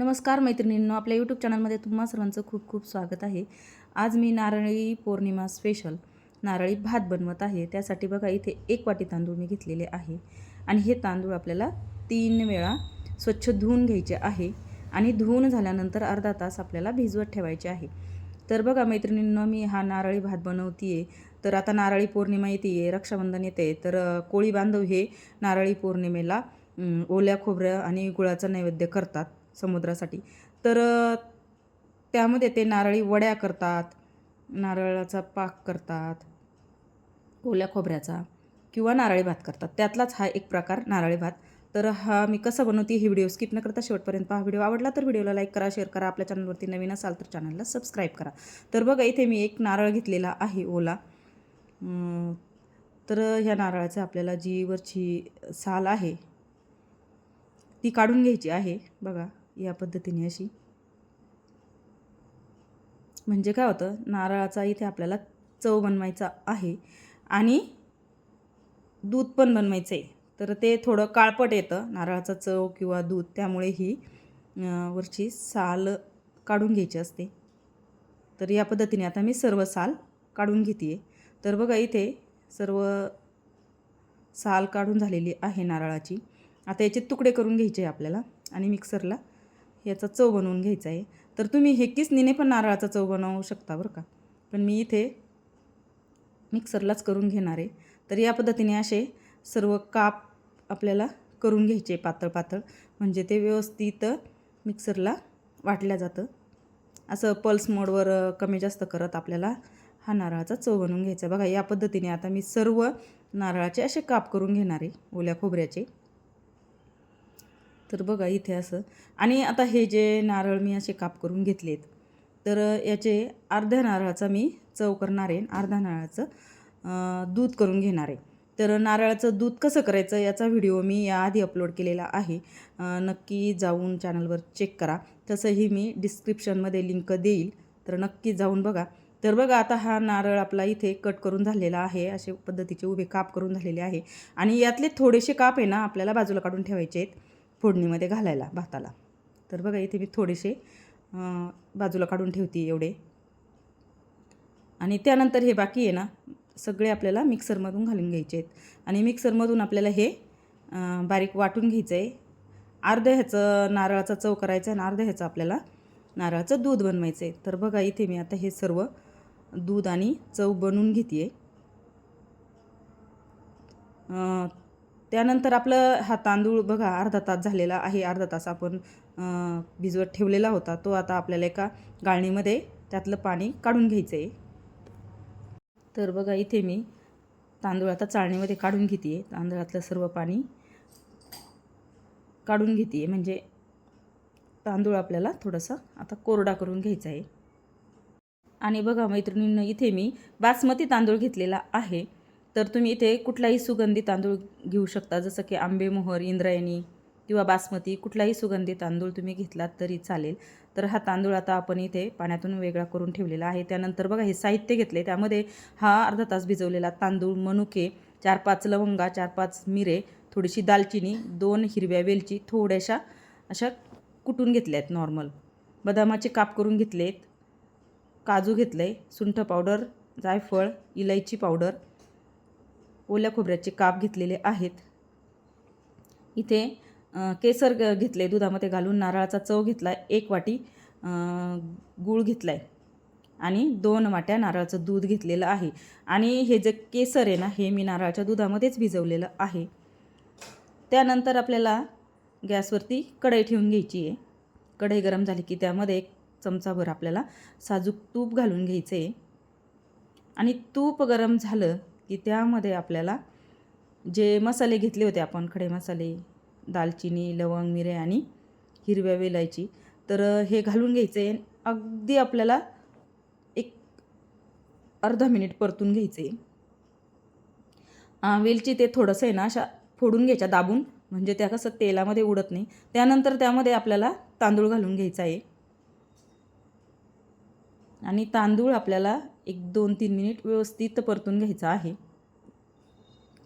नमस्कार मैत्रिणींनो आपल्या यूट्यूब चॅनलमध्ये तुम्हा सर्वांचं खूप खूप स्वागत आहे. आज मी नारळी पौर्णिमा स्पेशल नारळी भात बनवत आहे. त्यासाठी बघा इथे एक वाटी तांदूळ मी घेतलेले आहे. आणि हे तांदूळ आपल्याला तीन वेळा स्वच्छ धुवून घ्यायचे आहे. आणि धुवून झाल्यानंतर अर्धा तास आपल्याला भिजवत ठेवायचे आहे. तर बघा मैत्रिणींनो मी हा नारळी भात बनवते तर आता नारळी पौर्णिमा येते आहे रक्षाबंधन येते तर कोळी बांधव हे नारळी पौर्णिमेला ओल्या खोबऱ्या आणि गुळाचं नैवेद्य करतात. समुद्रासाठी. तर त्यामध्ये ते नारळी वड्या करतात नारळाचा पाक करतात ओल्या खोबऱ्याचा किंवा नारळी भात करतात. त्यातलाच हा एक प्रकार नारळी भात. तर हा मी कसं बनवते ही व्हिडिओ स्किप न करता शेवटपर्यंत पहा. व्हिडिओ आवडला तर व्हिडिओला लाईक करा शेअर करा. आपल्या चॅनलवरती नवीन असाल तर चॅनलला सबस्क्राईब करा. तर बघा इथे मी एक नारळ घेतलेला आहे ओला. तर ह्या नारळाचं आपल्याला जी वरची साल आहे. ती काढून घ्यायची आहे. बघा. या पद्धतीने अशी. म्हणजे काय होतं? नारळाचा इथे आपल्याला चव बनवायचा आहे आणि दूध पण बनवायचं आहे तर ते थोडं काळपट येतं. नारळाचा चव किंवा दूध त्यामुळे ही वरची साल काढून घ्यायची असते. तर या पद्धतीने आता मी सर्व साल काढून घेते तर बघा इथे सर्व साल काढून झालेली आहे नारळाची. आता याचे तुकडे करून घ्यायचे आहे आपल्याला आणि मिक्सरला याचा चव बनवून घ्यायचा आहे. तर तुम्ही हे किसनीने पण नारळाचा चव बनवू शकता बरं का. पण मी इथे मिक्सरलाच करून घेणार आहे. तर या पद्धतीने असे सर्व काप आपल्याला करून घ्यायचे पातळ पातळ. म्हणजे ते व्यवस्थित मिक्सरला वाटल्या जातं. असं पल्स मोडवर कमी जास्त करत आपल्याला हा नारळाचा चव बनवून घ्यायचा बघा या पद्धतीने आता मी सर्व नारळाचे असे काप करून घेणार आहे ओल्या खोबऱ्याचे. तर बघा इथे असं. आणि आता हे जे नारळ मी असे काप करून घेतलेत तर याचे अर्ध्या नारळाचा मी चव करणार आहे अर्ध्या नारळाचं दूध करून घेणार. आहे तर नारळाचं दूध कसं करायचं याचा व्हिडिओ मी याआधी अपलोड केलेला आहे. नक्की जाऊन चॅनलवर चेक करा. तसंही मी डिस्क्रिप्शनमध्ये लिंक देईल तर नक्की जाऊन बघा. तर बघा आता हा नारळ आपला इथे कट करून झालेला आहे असे पद्धतीचे उभे काप करून झालेले आहे. आणि यातले थोडेसे काप आहे ना आपल्याला बाजूला काढून ठेवायचे आहेत. फोडणीमध्ये घालायला भाताला. तर बघा इथे मी थोडेसे बाजूला काढून ठेवते एवढे. आणि त्यानंतर हे बाकी आहे ना सगळे आपल्याला मिक्सरमधून घालून घ्यायचे आहेत. आणि मिक्सरमधून आपल्याला हे बारीक वाटून घ्यायचं आहे अर्ध्या ह्याचं नारळाचा चव करायचा आहे आणि अर्ध्या ह्याचं आपल्याला नारळाचं दूध बनवायचं आहे तर बघा इथे मी आता हे सर्व दूध आणि चव बनवून घेते आहे त्यानंतर आपलं हा तांदूळ बघा अर्धा तास झालेला आहे अर्धा तास आपण भिजवत ठेवलेला होता. तो आता आपल्याला एका गाळणीमध्ये त्यातलं पाणी काढून घ्यायचं आहे तर बघा इथे मी तांदूळ आता चाळणीमध्ये काढून घेते आहे तांदळातलं सर्व पाणी काढून घेते आहे म्हणजे तांदूळ आपल्याला थोडंसं आता कोरडा करून घ्यायचा आहे आणि बघा मैत्रिणींना इथे मी बासमती तांदूळ घेतलेला आहे. तर तुम्ही इथे कुठलाही सुगंधी तांदूळ घेऊ शकता. जसं की आंबेमोहर इंद्रायणी किंवा बासमती कुठलाही सुगंधी तांदूळ तुम्ही घेतलात तरी चालेल. तर हा तांदूळ आता आपण इथे पाण्यातून वेगळा करून ठेवलेला आहे. त्यानंतर बघा हे साहित्य घेतले. त्यामध्ये हा अर्धा तास भिजवलेला तांदूळ मनुके चार पाच लवंगा चार पाच मिरे थोडीशी दालचिनी दोन हिरव्या वेलची थोड्याशा अशा कुटून घेतल्या आहेत नॉर्मल. बदामाचे काप करून घेतलेत काजू घेतले सुंठ पावडर जायफळ इलायची पावडर ओल्या खोबऱ्याचे काप घेतलेले आहेत. इथे केसर ग- घेतले दुधामध्ये घालून नारळाचा चव घेतला एक वाटी गूळ घेतला आहे आणि दोन वाट्या नारळाचं दूध घेतलेलं आहे. आणि हे जे केसर आहे ना हे मी नारळाच्या दुधामध्येच भिजवलेलं आहे. त्यानंतर आपल्याला गॅसवरती कढई ठेवून घ्यायची आहे. कढई गरम झाली की त्यामध्ये एक चमचाभर आपल्याला साजूक तूप घालून घ्यायचं आहे आणि तूप गरम झालं की त्यामध्ये आपल्याला जे मसाले घेतले होते आपण खडे मसाले दालचिनी लवंग मिरे आणि हिरव्या वेलायची तर हे घालून घ्यायचे आहे अगदी आपल्याला एक अर्धा मिनिट परतून घ्यायचे वेलची ते थोडंसं आहे ना अशा फोडून घ्यायच्या दाबून म्हणजे त्या कसं तेलामध्ये उडत नाही. त्यानंतर त्यामध्ये आपल्याला तांदूळ घालून घ्यायचा आहे. आणि तांदूळ आपल्याला एक दोन तीन मिनिट व्यवस्थित परतून घ्यायचा आहे.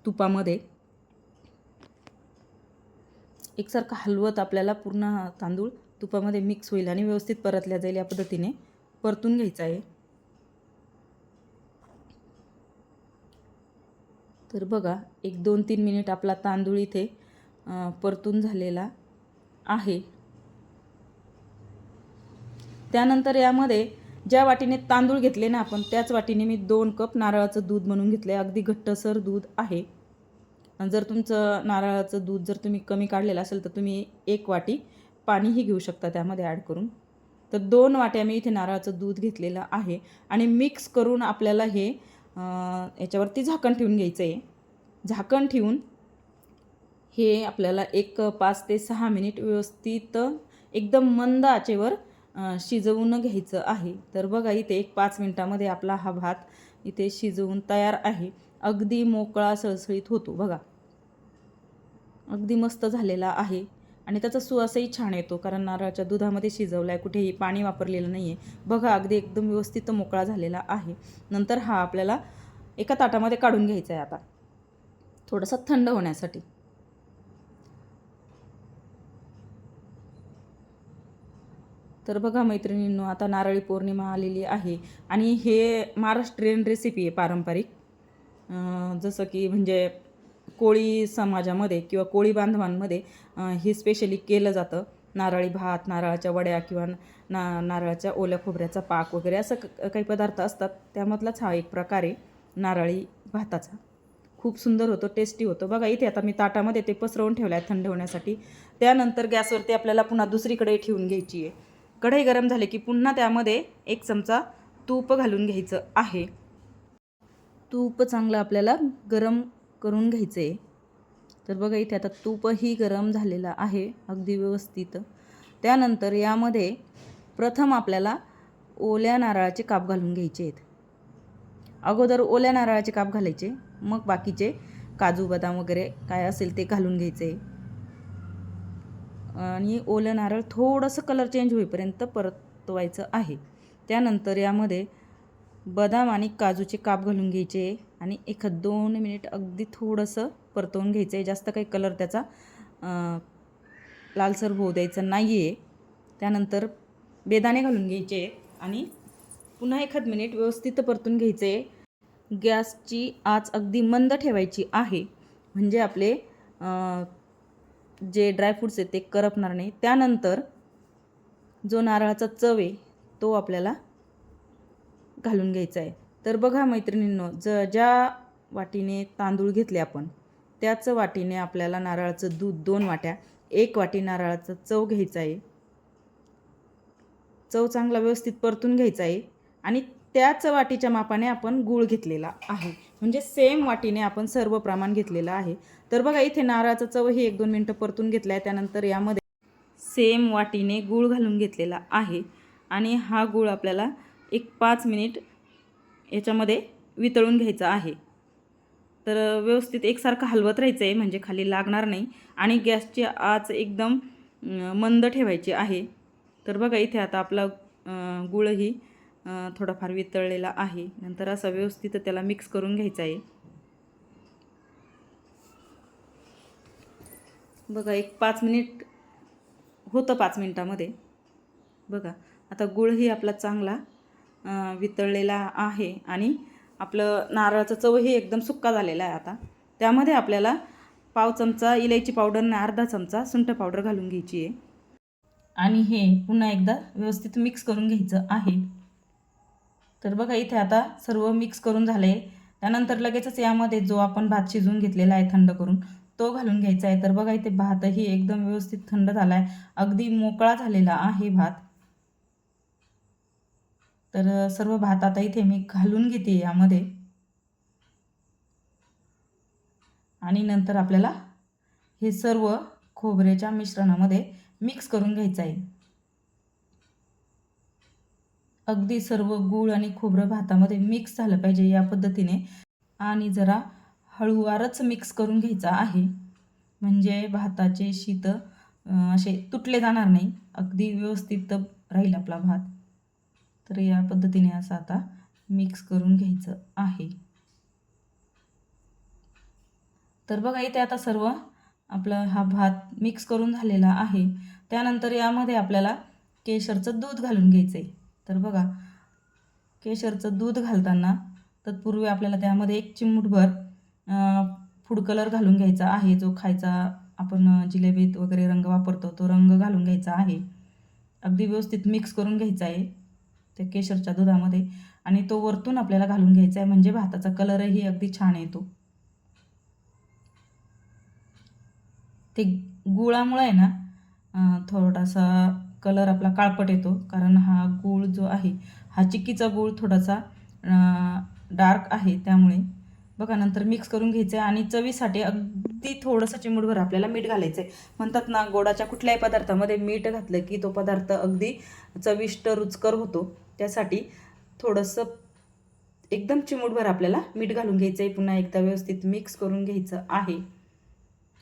तुपामध्ये. एकसारखं हलवत आपल्याला पूर्ण तांदूळ तुपामध्ये मिक्स होईल आणि व्यवस्थित परतल्या जाईल या पद्धतीने परतून घ्यायचं आहे. तर बघा एक दोन तीन मिनिट आपला तांदूळ इथे परतून झालेला आहे. त्यानंतर यामध्ये ज्या वाटीने तांदूळ घेतले ना आपण त्याच वाटीने मी दोन कप नारळाचं दूध म्हणून घेतलं आहे अगदी घट्टसर दूध आहे. जर तुमचं नारळाचं दूध जर तुम्ही कमी काढलेलं असेल तर तुम्ही एक वाटी पाणीही घेऊ शकता त्यामध्ये ॲड करून. तर दोन वाट्या मी इथे नारळाचं दूध घेतलेलं आहे. आणि मिक्स करून आपल्याला हे याच्यावरती झाकण ठेवून घ्यायचं आहे झाकण ठेवून हे आपल्याला एक पाच ते सहा मिनिट व्यवस्थित एकदम मंद आचेवर शिजवून घ्यायचं आहे. तर बघा इथे एक पाच मिनटामध्ये आपला हा भात इथे शिजवून तयार आहे. अगदी मोकळा सळसळीत होतो. बघा. अगदी मस्त झालेला आहे. आणि त्याचा सुवासही छान येतो कारण नारळाच्या दुधामध्ये शिजवला आहे कुठेही पाणी वापरलेलं नाही आहे बघा अगदी एकदम व्यवस्थित मोकळा झालेला आहे. नंतर हा आपल्याला एका ताटामध्ये काढून घ्यायचा आहे आता. थोडासा थंड होण्यासाठी. तर बघा मैत्रिणींनो आता नारळी पौर्णिमा आलेली आहे. आणि हे महाराष्ट्रीयन रेसिपी आहे पारंपरिक. जसं की म्हणजे कोळी समाजामध्ये किंवा कोळी बांधवांमध्ये हे स्पेशली केलं जातं. नारळी भात नारळाच्या वड्या किंवा ना नारळाच्या ओल्या खोबऱ्याचा पाक वगैरे असं क- काही पदार्थ असतात. त्यामधलाच हा एक प्रकार आहे नारळी भाताचा. खूप सुंदर होतो टेस्टी होतो. बघा इथे आता मी ताटामध्ये ते पसरवून ठेवलं आहे थंड होण्यासाठी. त्यानंतर गॅसवरती आपल्याला पुन्हा दुसरीकडे ठेवून घ्यायची आहे. कढई गरम झाली की पुन्हा त्यामध्ये एक चमचा तूप घालून घ्यायचं आहे. तूप चांगलं आपल्याला गरम करून घ्यायचं आहे तर बघा इथे आता तूपही गरम झालेलं आहे अगदी व्यवस्थित. त्यानंतर यामध्ये प्रथम आपल्याला ओल्या नारळाचे काप घालून घ्यायचे आहेत. अगोदर ओल्या नारळाचे काप घालायचे मग बाकीचे काजू बदाम वगैरे काय असेल ते घालून घ्यायचे. आणि ओलं नारळ थोडंसं कलर चेंज होईपर्यंत परतवायचं आहे. त्यानंतर यामध्ये बदाम आणि काजूचे काप घालून घ्यायचे आणि एक दोन मिनिट अगदी थोडंसं परतवून घ्यायचं आहे जास्त काही कलर त्याचा लालसर होऊ द्यायचं नाही आहे त्यानंतर बेदाणे घालून घ्यायचे आणि पुन्हा एखाद मिनिट व्यवस्थित परतून घ्यायचे गॅसची आच अगदी मंद ठेवायची आहे. म्हणजे आपले जे ड्रायफ्रूट्स आहेत ते करपणार नाही. त्यानंतर जो नारळाचा चव आहे तो आपल्याला घालून घ्यायचा आहे. तर बघा मैत्रिणींनो ज ज्या वाटीने तांदूळ घेतले आपण त्याच वाटीने आपल्याला नारळाचं दूध दोन वाट्या एक वाटी नारळाचं चव घ्यायचा आहे. चव चांगला व्यवस्थित परतून घ्यायचा आहे आणि त्याच वाटीच्या मापाने आपण गूळ घेतलेला आहे. म्हणजे सेम वाटीने आपण सर्व प्रमाण घेतलेलं आहे. तर बघा इथे नारळाचं चवही एक दोन मिनटं परतून घेतलं आहे त्यानंतर यामध्ये सेम वाटीने गूळ घालून घेतलेला आहे. आणि हा गूळ आपल्याला एक पाच मिनिट याच्यामध्ये वितळून घ्यायचा आहे. तर व्यवस्थित एकसारखं हलवत राहायचं आहे म्हणजे खाली लागणार नाही. आणि गॅसची आच एकदम मंद ठेवायची आहे. तर बघा इथे आता आपला गुळही थोडाफार वितळलेला आहे. नंतर असं व्यवस्थित त्याला मिक्स करून घ्यायचं आहे. बघा एक पाच मिनिट होतं पाच मिनटामध्ये. बघा आता गुळही आपला चांगला वितळलेला आहे आणि आपलं नारळाचं चवही एकदम सुक्का झालेला आहे आता. त्यामध्ये आपल्याला पाव चमचा इलायची पावडर आणि अर्धा चमचा सुंठ पावडर घालून घ्यायची आहे. आणि हे पुन्हा एकदा व्यवस्थित मिक्स करून घ्यायचं आहे. तर बघा इथे आता सर्व मिक्स करून झाले. त्यानंतर लगेचच यामध्ये जो आपण भात शिजवून घेतलेला आहे थंड करून तो घालून घ्यायचा आहे. तर बघा इथे भातही एकदम व्यवस्थित थंड झाला आहे अगदी मोकळा झालेला आहे भात. तर सर्व भात आता इथे मी घालून घेते यामध्ये. आणि नंतर आपल्याला हे सर्व खोबऱ्याच्या मिश्रणामध्ये मिक्स करून घ्यायचं आहे. अगदी सर्व गूळ आणि खोबरं भातामध्ये मिक्स झालं पाहिजे या पद्धतीने. आणि जरा हळूवारच मिक्स करून घ्यायचा आहे. म्हणजे भाताचे शीत असे तुटले जाणार नाही. अगदी व्यवस्थित राहील आपला भात. तर या पद्धतीने असं आता मिक्स करून घ्यायचं आहे. तर बघा इथे आता सर्व आपला हा भात मिक्स करून झालेला आहे. त्यानंतर यामध्ये आपल्याला केशरचं दूध घालून घ्यायचं आहे तर बघा केशरचं दूध घालताना तत्पूर्वी आपल्याला त्यामध्ये एक चिमूटभर फूड कलर घालून घ्यायचा आहे. जो खायचा आपण जिलेबीत वगैरे रंग वापरतो तो रंग घालून घ्यायचा आहे. अगदी व्यवस्थित मिक्स करून घ्यायचा आहे त्या केशरच्या दुधामध्ये. आणि तो वरतून आपल्याला घालून घ्यायचा आहे. म्हणजे भाताचा कलरही अगदी छान येतो. ते गुळामुळं आहे ना थोडासा कलर आपला काळपट येतो कारण हा गूळ जो आहे हा चिक्कीचा गूळ थोडासा डार्क आहे त्यामुळे. बघा नंतर मिक्स करून घ्यायचं आहे आणि चवीसाठी अगदी थोडंसं चिमूटभर आपल्याला मीठ घालायचं आहे म्हणतात ना गोडाच्या कुठल्याही पदार्थामध्ये मीठ घातलं की तो पदार्थ अगदी चविष्ट रुचकर होतो. त्यासाठी थोडंसं एकदम चिमूटभर आपल्याला मीठ घालून घ्यायचं आहे पुन्हा एकदा व्यवस्थित मिक्स करून घ्यायचं आहे.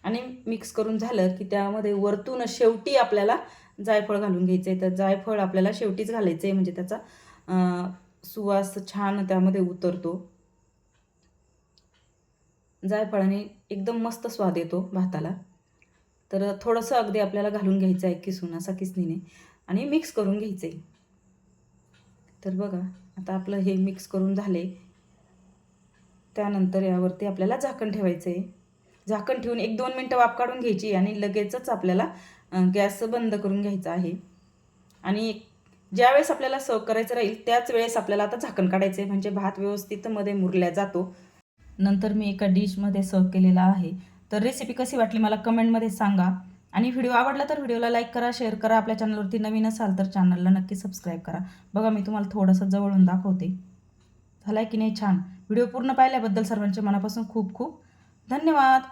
आणि मिक्स करून झालं की त्यामध्ये वरतून शेवटी आपल्याला जायफळ घालून घ्यायचं आहे तर जायफळ आपल्याला शेवटीच घालायचं आहे म्हणजे त्याचा सुवास छान त्यामध्ये उतरतो. जायफळाने एकदम मस्त स्वाद येतो भाताला. तर थोडंसं अगदी आपल्याला घालून घ्यायचं आहे किसून असा किसनीने आणि मिक्स करून घ्यायचं आहे तर बघा आता आपलं हे मिक्स करून झाले त्यानंतर यावरती आपल्याला झाकण ठेवायचं आहे झाकण ठेवून एक दोन मिनटं वाफ काढून घ्यायची आणि लगेचच आपल्याला गॅस बंद करून घ्यायचा आहे. आणि ज्यावेळेस आपल्याला सर्व करायचं राहील त्याच वेळेस आपल्याला आता झाकण काढायचं आहे. म्हणजे भात व्यवस्थित मध्ये मुरल्या जातो. नंतर मी एका डिशमध्ये सर्व केलेला आहे. तर रेसिपी कशी वाटली मला कमेंटमध्ये सांगा. आणि व्हिडिओ आवडला तर व्हिडिओला लाईक करा शेअर करा. आपल्या चॅनलवरती नवीन असाल तर चॅनलला नक्की सबस्क्राईब करा. बघा मी तुम्हाला थोडंसं जवळून दाखवते. झाला आहे की नाही छान? व्हिडिओ पूर्ण पाहिल्याबद्दल सर्वांचे मनापासून खूप खूप धन्यवाद.